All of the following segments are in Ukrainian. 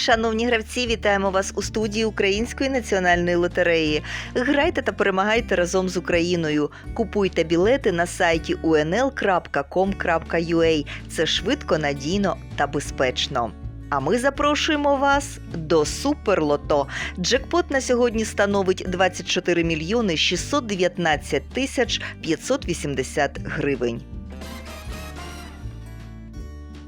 Шановні гравці, вітаємо вас у студії Української національної лотереї. Грайте та перемагайте разом з Україною. Купуйте білети на сайті unl.com.ua. Це швидко, надійно та безпечно. А ми запрошуємо вас до Суперлото. Джекпот на сьогодні становить 24 мільйони 619 тисяч 580 гривень.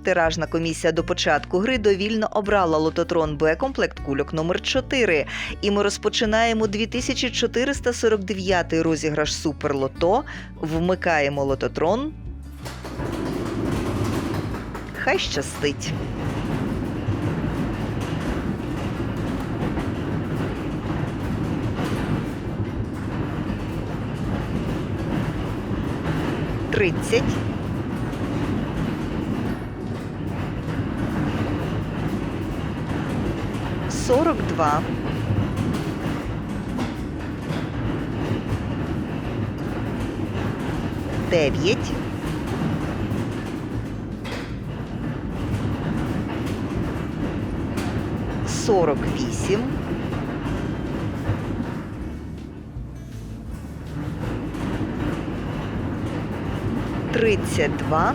Тиражна комісія до початку гри довільно обрала лототрон Б комплект кульок номер 4 І ми розпочинаємо 2449 розіграш Суперлото. Вмикаємо лототрон. Хай щастить. Тридцять. Сорок два. Дев'ять. Сорок вісім. Тридцять два.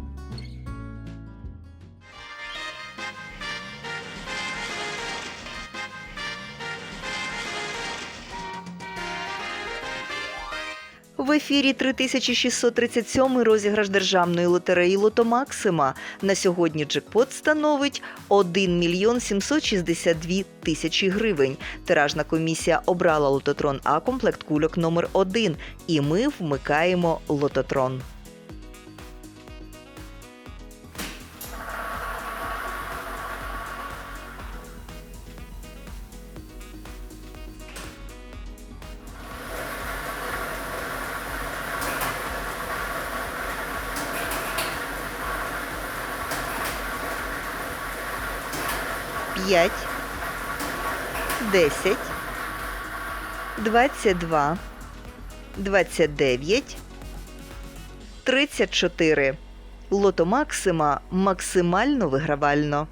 В ефірі 3637 розіграш державної лотереї Лото Максима. На сьогодні джекпот становить 1 мільйон 762 тисячі гривень. Тиражна комісія обрала лототрон А комплект кульок номер 1 і ми вмикаємо лототрон. П'ять, десять, двадцять два, двадцять дев'ять, тридцять чотири. Лото Максима максимально вигравально.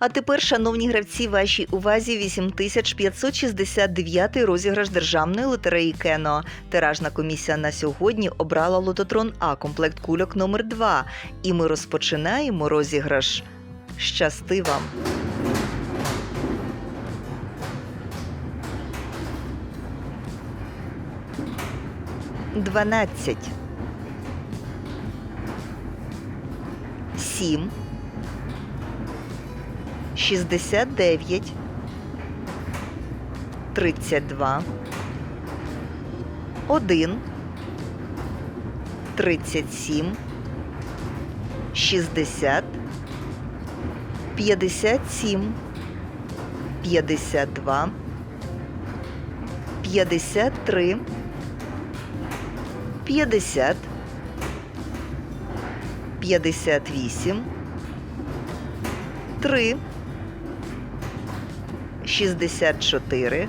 А тепер, шановні гравці, вашій увазі 8569 розіграш державної лотереї Кено. Тиражна комісія на сьогодні обрала лототрон А комплект кульок номер 2 І ми розпочинаємо розіграш. Щасти вам! Дванадцять. Сім. 69 32 1 37 60 57 52 53 50 58 3 64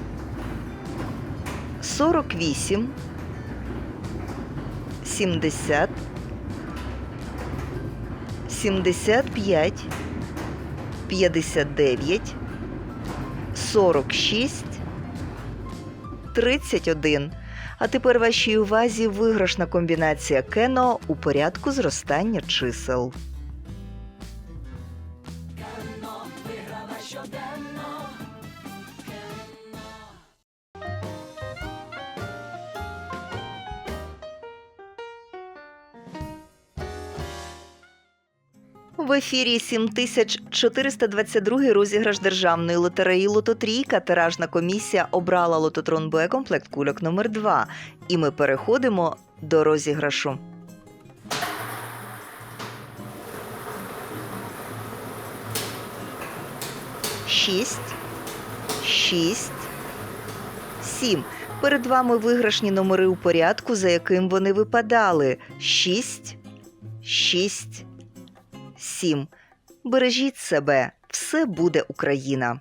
48 70 75 59 46 31. А тепер вашій увазі виграшна комбінація кено у порядку зростання чисел. В ефірі 7422 розіграш державної лотереї Лототрійка. Тиражна комісія обрала лототрон Б комплект кульок номер 2 І ми переходимо до розіграшу. Шість, шість, сім. Перед вами виграшні номери у порядку, за яким вони випадали: 6, 6, 7. Бережіть себе, все буде Україна.